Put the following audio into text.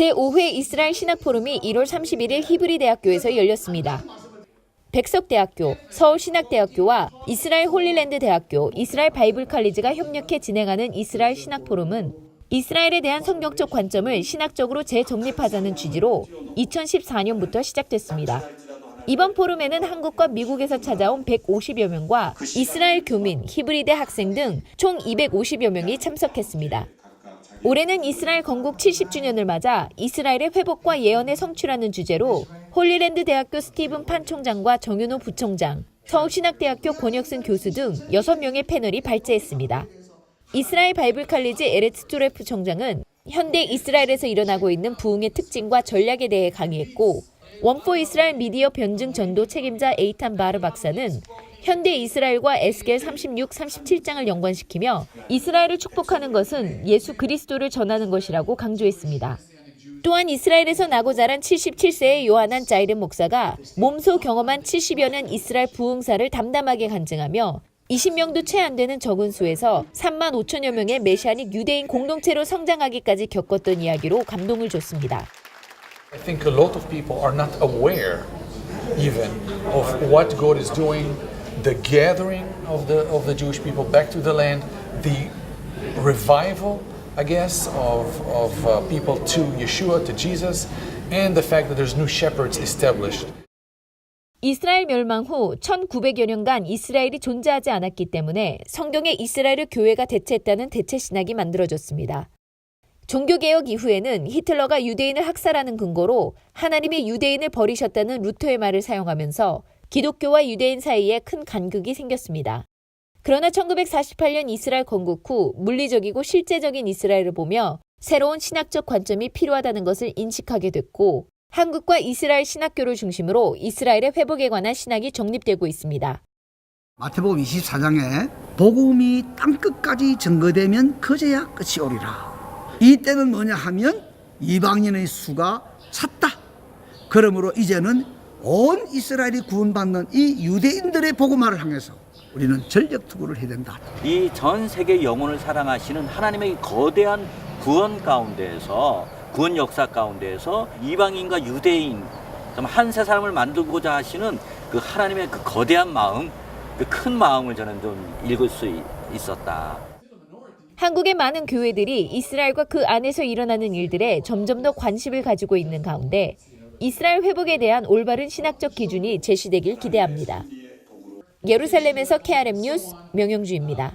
제5회 이스라엘 신학포럼이 1월 31일 히브리 대학교에서 열렸습니다. 백석대학교, 서울신학대학교와 이스라엘 홀리랜드 대학교, 이스라엘 바이블 칼리지가 협력해 진행하는 이스라엘 신학포럼은 이스라엘에 대한 성경적 관점을 신학적으로 재정립하자는 취지로 2014년부터 시작됐습니다. 이번 포럼에는 한국과 미국에서 찾아온 150여 명과 이스라엘 교민, 히브리대 학생 등 총 250여 명이 참석했습니다. 올해는 이스라엘 건국 70주년을 맞아 이스라엘의 회복과 예언의 성취라는 주제로 홀리랜드 대학교 스티븐 판 총장과 정윤호 부총장, 서울신학대학교 권혁승 교수 등 6명의 패널이 발제했습니다. 이스라엘 바이블 칼리지 에레츠 조레프 총장은 현대 이스라엘에서 일어나고 있는 부흥의 특징과 전략에 대해 강의했고 원포 이스라엘 미디어 변증 전도 책임자 에이탄 바르 박사는 현대 이스라엘과 에스겔 36, 37장을 연관시키며 이스라엘을 축복하는 것은 예수 그리스도를 전하는 것이라고 강조했습니다. 또한 이스라엘에서 나고 자란 77세의 요하난 자이른 목사가 몸소 경험한 70여 년 이스라엘 부흥사를 담담하게 간증하며 20명도 채 안 되는 적은 수에서 3만 5천여 명의 메시아닉 유대인 공동체로 성장하기까지 겪었던 이야기로 감동을 줬습니다. I think a lot of people are not aware even of what God is doing, the gathering of the of the Jewish people back to the land, the revival, I guess, of of uh, people to Yeshua, to Jesus, and the fact that there's new shepherds established. 이스라엘 멸망 후 1900여 년간 이스라엘이 존재하지 않았기 때문에 성경의 이스라엘을 교회가 대체했다는 대체 신학이 만들어졌습니다. 종교개혁 이후에는 히틀러가 유대인을 학살하는 근거로 하나님의 유대인을 버리셨다는 루터의 말을 사용하면서 기독교와 유대인 사이에 큰 간극이 생겼습니다. 그러나 1948년 이스라엘 건국 후 물리적이고 실제적인 이스라엘을 보며 새로운 신학적 관점이 필요하다는 것을 인식하게 됐고 한국과 이스라엘 신학교를 중심으로 이스라엘의 회복에 관한 신학이 정립되고 있습니다. 마태복음 24장에 복음이 땅 끝까지 증거되면 그제야 끝이 오리라. 이 때는 뭐냐 하면 이방인의 수가 찼다. 그러므로 이제는 온 이스라엘이 구원받는 이 유대인들의 복음화를 향해서 우리는 전력 투구를 해야 된다. 이 전 세계 영혼을 사랑하시는 하나님의 거대한 구원 가운데에서 구원 역사 가운데에서 이방인과 유대인 한 세 사람을 만들고자 하시는 그 하나님의 그 거대한 마음, 그 큰 마음을 저는 좀 읽을 수 있- 있었다. 한국의 많은 교회들이 이스라엘과 그 안에서 일어나는 일들에 점점 더 관심을 가지고 있는 가운데 이스라엘 회복에 대한 올바른 신학적 기준이 제시되길 기대합니다. 예루살렘에서 KRM 뉴스 명영주입니다.